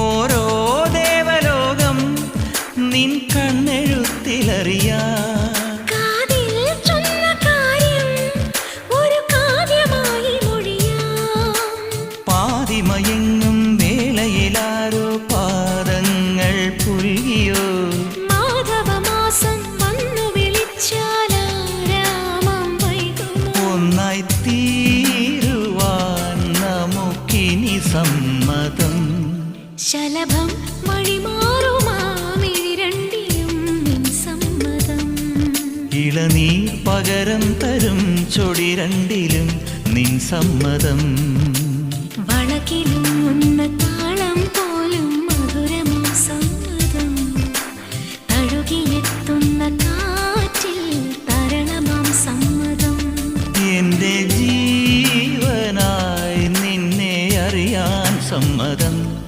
ഓരോ ദേവലോകം നിൻ കണ്ണെഴുത്തിലറിയാ. പാതിമയങ്ങും വേളയിലാരോ പാദങ്ങൾ പുൽകിയോ മാധവമാസം വന്നു വിളിച്ചാലാരാമം ഒന്നായി തീരുവാൻ നമുക്കിനി സമ്മതം ശലഭം ഇളനീർ പകരം തരും ചൊടി രണ്ടിലും നിൻ സമ്മതം. വളകിലുന്ന പോലും കാറ്റിൽ സമ്മതം. ജീവനായി നിന്നെ അറിയാൻ സമ്മതം.